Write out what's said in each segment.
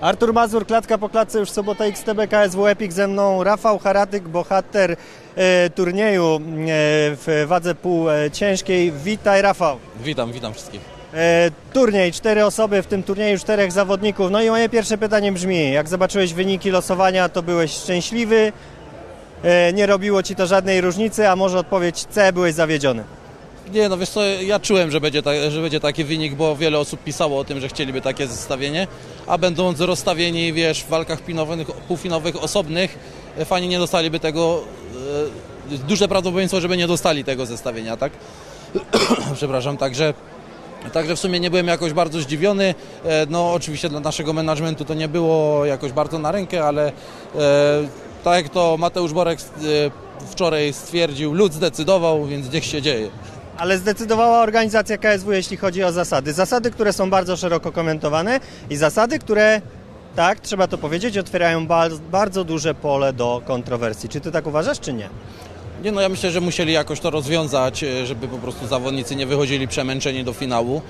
Artur Mazur, klatka po klatce, już sobota XTB KSW Epic ze mną. Rafał Haratyk, bohater e, turnieju e, w wadze pół e, ciężkiej. Witaj Rafał. Witam, witam wszystkich. E, turniej, cztery osoby, w tym turnieju czterech zawodników. No i moje pierwsze pytanie brzmi, jak zobaczyłeś wyniki losowania, to byłeś szczęśliwy? E, nie robiło Ci to żadnej różnicy, a może odpowiedź C, byłeś zawiedziony? Nie, no wiesz co, ja czułem, że będzie, że będzie taki wynik, bo wiele osób pisało o tym, że chcieliby takie zestawienie, a będąc rozstawieni, wiesz, w walkach pinowych, półfinowych osobnych, e, fani nie dostaliby tego, e, duże prawdopodobieństwo, żeby nie dostali tego zestawienia, tak? Przepraszam, także... Także w sumie nie byłem jakoś bardzo zdziwiony. E, No oczywiście dla naszego managementu to nie było jakoś bardzo na rękę, ale e, tak jak to Mateusz Borek e, wczoraj stwierdził, lud zdecydował, więc niech się dzieje. Ale zdecydowała organizacja KSW, jeśli chodzi o zasady. Zasady, które są bardzo szeroko komentowane i zasady, które, tak, trzeba to powiedzieć, otwierają ba- bardzo duże pole do kontrowersji. Czy ty tak uważasz, czy nie? Nie no, ja myślę, że musieli jakoś to rozwiązać, e, żeby po prostu zawodnicy nie wychodzili przemęczeni do finału,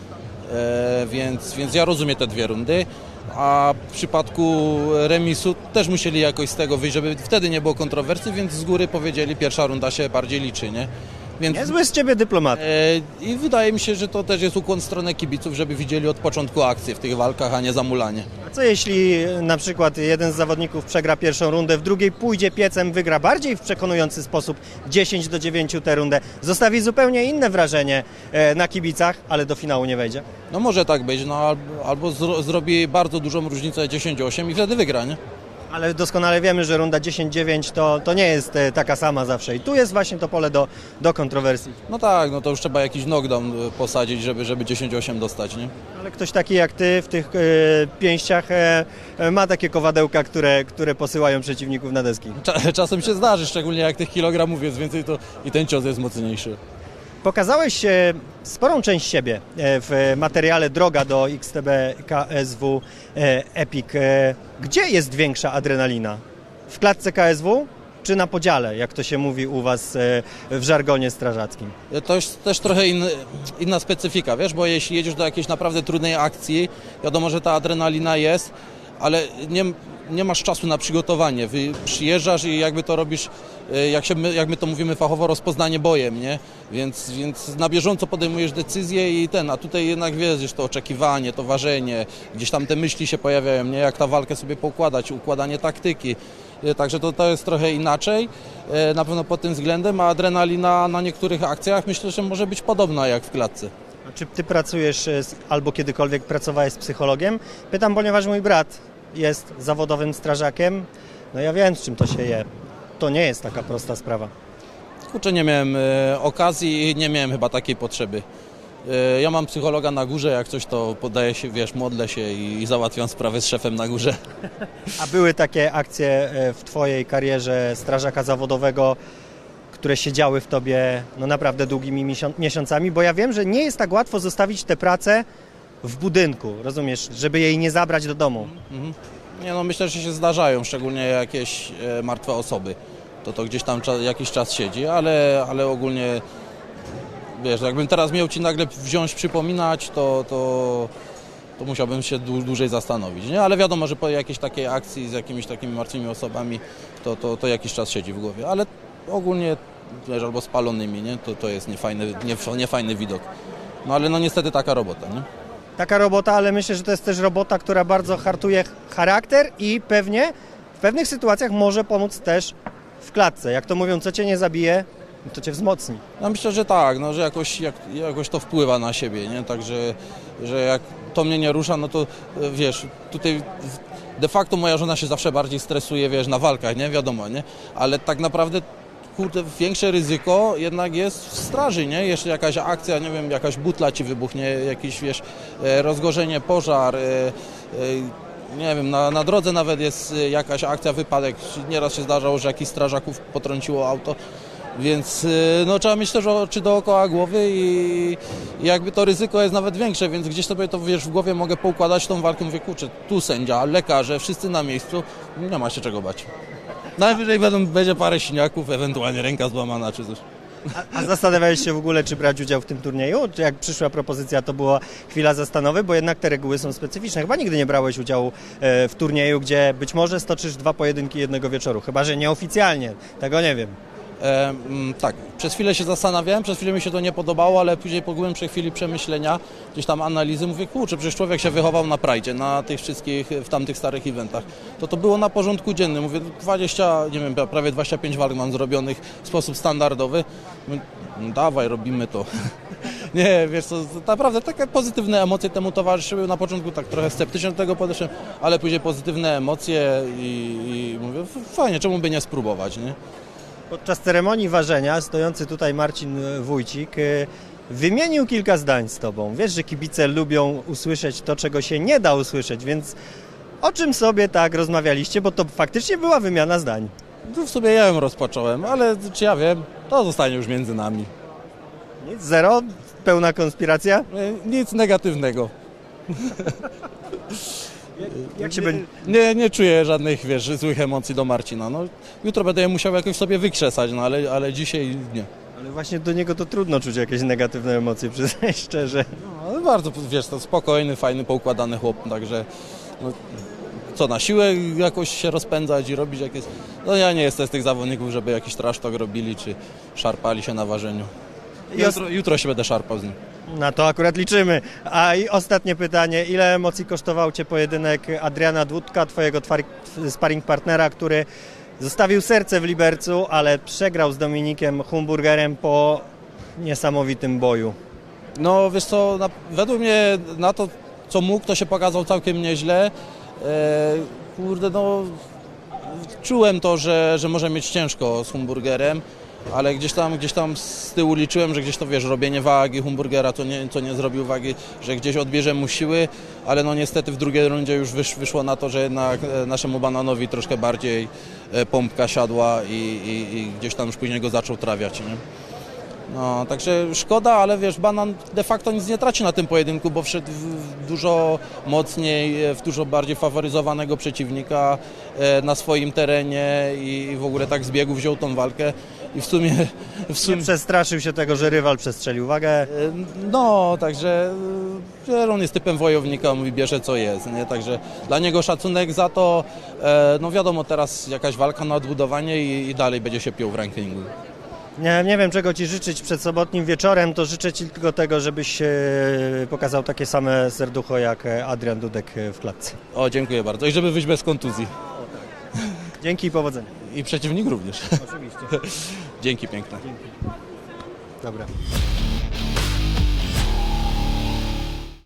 e, więc, więc ja rozumiem te dwie rundy, a w przypadku remisu też musieli jakoś z tego wyjść, żeby wtedy nie było kontrowersji, więc z góry powiedzieli, pierwsza runda się bardziej liczy, nie? Więc, Niezły z ciebie dyplomat. e, I wydaje mi się, że to też jest ukłon w stronę kibiców, żeby widzieli od początku akcję w tych walkach, a nie zamulanie. A co jeśli e, na przykład jeden z zawodników przegra pierwszą rundę, w drugiej pójdzie piecem, wygra bardziej w przekonujący sposób 10 do 9 tę rundę, zostawi zupełnie inne wrażenie e, na kibicach, ale do finału nie wejdzie? No może tak być, no albo, albo zro, zrobi bardzo dużą różnicę 10-8 i wtedy wygra, nie? Ale doskonale wiemy, że runda 10-9 to, to nie jest e, taka sama zawsze i tu jest właśnie to pole do, do kontrowersji. No tak, no to już trzeba jakiś knockdown y, posadzić, żeby, żeby 10-8 dostać, nie? Ale ktoś taki jak ty w tych e, pięściach e, e, ma takie kowadełka, które, które posyłają przeciwników na deski. Cza- Czasem się zdarzy, szczególnie jak tych kilogramów jest więcej, to i ten cios jest mocniejszy. Pokazałeś e, sporą część siebie e, w materiale Droga do XTB KSW e, Epic. Gdzie jest większa adrenalina? W klatce KSW czy na podziale, jak to się mówi u Was w żargonie strażackim? To jest też trochę in, inna specyfika, wiesz, bo jeśli jedziesz do jakiejś naprawdę trudnej akcji, wiadomo, że ta adrenalina jest, ale nie, nie masz czasu na przygotowanie. Wy przyjeżdżasz i jakby to robisz, y, jak, się, my- jak my to mówimy fachowo, rozpoznanie bojem, nie? Więc, więc na bieżąco podejmujesz decyzję i ten, a tutaj jednak wiesz, to oczekiwanie, to ważenie, gdzieś tam te myśli się pojawiają, nie? Jak ta walkę sobie poukładać, układanie taktyki. Y, Także to, to jest trochę inaczej, y, na pewno pod tym względem, a adrenalina na niektórych akcjach myślę, że może być podobna jak w klatce. Czy Ty pracujesz e, albo kiedykolwiek pracowałeś z psychologiem? Pytam, ponieważ mój brat jest zawodowym strażakiem. No ja wiem, z czym to się je. To nie jest taka prosta sprawa. Kurczę, nie miałem e, okazji i nie miałem chyba takiej potrzeby. E, ja mam psychologa na górze, jak coś to podaję się, wiesz, modlę się i, i załatwiam sprawę z szefem na górze. A były takie akcje e, w Twojej karierze strażaka zawodowego, które siedziały w Tobie no naprawdę długimi miesią- miesiącami? Bo ja wiem, że nie jest tak łatwo zostawić tę pracę w budynku, rozumiesz, żeby jej nie zabrać do domu. Mhm. Nie no, myślę, że się zdarzają, szczególnie jakieś e, martwe osoby. To to gdzieś tam cza, jakiś czas siedzi, ale, ale ogólnie, wiesz, jakbym teraz miał Ci nagle wziąć, przypominać, to, to, to musiałbym się dłu- dłużej zastanowić, nie? Ale wiadomo, że po jakiejś takiej akcji z jakimiś takimi martwymi osobami, to, to, to jakiś czas siedzi w głowie, ale ogólnie, wiesz, albo spalonymi, nie? To, to jest niefajny, nie, niefajny widok. No ale no niestety taka robota, nie? Taka robota, ale myślę, że to jest też robota, która bardzo hartuje charakter i pewnie w pewnych sytuacjach może pomóc też w klatce. Jak to mówią, co Cię nie zabije, to Cię wzmocni. Ja myślę, że tak, no, że jakoś, jak, jakoś to wpływa na siebie, nie? Także, że jak to mnie nie rusza, no to wiesz, tutaj de facto moja żona się zawsze bardziej stresuje, wiesz, na walkach, nie? Wiadomo, nie? Ale tak naprawdę, kurde, większe ryzyko jednak jest w straży, nie? Jeszcze jakaś akcja, nie wiem, jakaś butla ci wybuchnie, jakiś, wiesz, e, rozgorzenie, pożar, e, e, nie wiem, na, na drodze nawet jest jakaś akcja, wypadek. Nieraz się zdarzało, że jakiś strażaków potrąciło auto. Więc no, trzeba mieć też oczy dookoła głowy i jakby to ryzyko jest nawet większe, więc gdzieś sobie to wiesz w głowie mogę poukładać tą walkę, mówię, kurczę, tu sędzia, lekarze, wszyscy na miejscu, nie ma się czego bać. Najwyżej będą, będzie parę siniaków, ewentualnie ręka złamana czy coś. A, a zastanawiałeś się w ogóle, czy brać udział w tym turnieju? Czy jak przyszła propozycja, to była chwila zastanowy, bo jednak te reguły są specyficzne. Chyba nigdy nie brałeś udziału e, w turnieju, gdzie być może stoczysz dwa pojedynki jednego wieczoru. Chyba, że nieoficjalnie. Tego nie wiem. E, mm, tak, przez chwilę się zastanawiałem, przez chwilę mi się to nie podobało, ale później po głębszej chwili przemyślenia, gdzieś tam analizy, mówię, kurczę, przecież człowiek się wychował na Prajdzie, na tych wszystkich, w tamtych starych eventach. To to było na porządku dziennym, mówię, 20, nie wiem, prawie 25 walk mam zrobionych w sposób standardowy. Mówię, no dawaj, robimy to. Nie, wiesz co, naprawdę takie pozytywne emocje temu towarzyszyły. Na początku tak trochę sceptycznie do tego podeszłem, ale później pozytywne emocje i, i mówię, fajnie, czemu by nie spróbować, nie? Podczas ceremonii ważenia stojący tutaj Marcin Wójcik e, wymienił kilka zdań z tobą. Wiesz, że kibice lubią usłyszeć to, czego się nie da usłyszeć, więc o czym sobie tak rozmawialiście, bo to faktycznie była wymiana zdań. No w sobie ja ją rozpocząłem, ale czy ja wiem, to zostanie już między nami. Nic, zero, pełna konspiracja. E, Nic negatywnego. Jak się będzie... Nie, nie czuję żadnych, wiesz, złych emocji do Marcina. No, jutro będę je musiał jakoś sobie wykrzesać, no ale, ale dzisiaj nie. Ale właśnie do niego to trudno czuć jakieś negatywne emocje, przyznaj szczerze. No, ale bardzo, wiesz, to spokojny, fajny, poukładany chłop, także no, co, na siłę jakoś się rozpędzać i robić jakieś... No ja nie jestem z tych zawodników, żeby jakiś trash talk robili, czy szarpali się na ważeniu. Jutro, jutro się będę szarpał z nim. Na to akurat liczymy. A i ostatnie pytanie. Ile emocji kosztował Cię pojedynek Adriana Dudka, Twojego sparring partnera, który zostawił serce w Libercu, ale przegrał z Dominikiem Humburgerem po niesamowitym boju? No wiesz co, na, według mnie na to, co mógł, to się pokazał całkiem nieźle. E, kurde, no czułem to, że, że może mieć ciężko z Humburgerem, ale gdzieś tam, gdzieś tam z tyłu liczyłem, że gdzieś to wiesz, robienie wagi Humburgera, to nie, to nie zrobił wagi, że gdzieś odbierze mu siły, ale no niestety w drugiej rundzie już wysz, wyszło na to, że jednak e, naszemu bananowi troszkę bardziej e, pompka siadła i, i, i gdzieś tam już później go zaczął trawiać. Nie? No, także szkoda, ale wiesz, Banan de facto nic nie traci na tym pojedynku, bo wszedł w dużo mocniej, e, w dużo bardziej faworyzowanego przeciwnika na swoim terenie i w ogóle tak z biegu wziął tą walkę i w sumie... W Nie sumie przestraszył się tego, że rywal przestrzelił wagę. no, także on jest typem wojownika, mówi, bierze co jest, nie? Także dla niego szacunek za to, e, no wiadomo, teraz jakaś walka na odbudowanie i, i dalej będzie się piął w rankingu. Nie, nie wiem, czego Ci życzyć przed sobotnim wieczorem, to życzę Ci tylko tego, żebyś e, pokazał takie same serducho jak e, Adrian Dudek w klatce. O, dziękuję bardzo. I żeby wyjść bez kontuzji. Dzięki i powodzenia. I przeciwnik również. Oczywiście. Dzięki piękne. Dobra.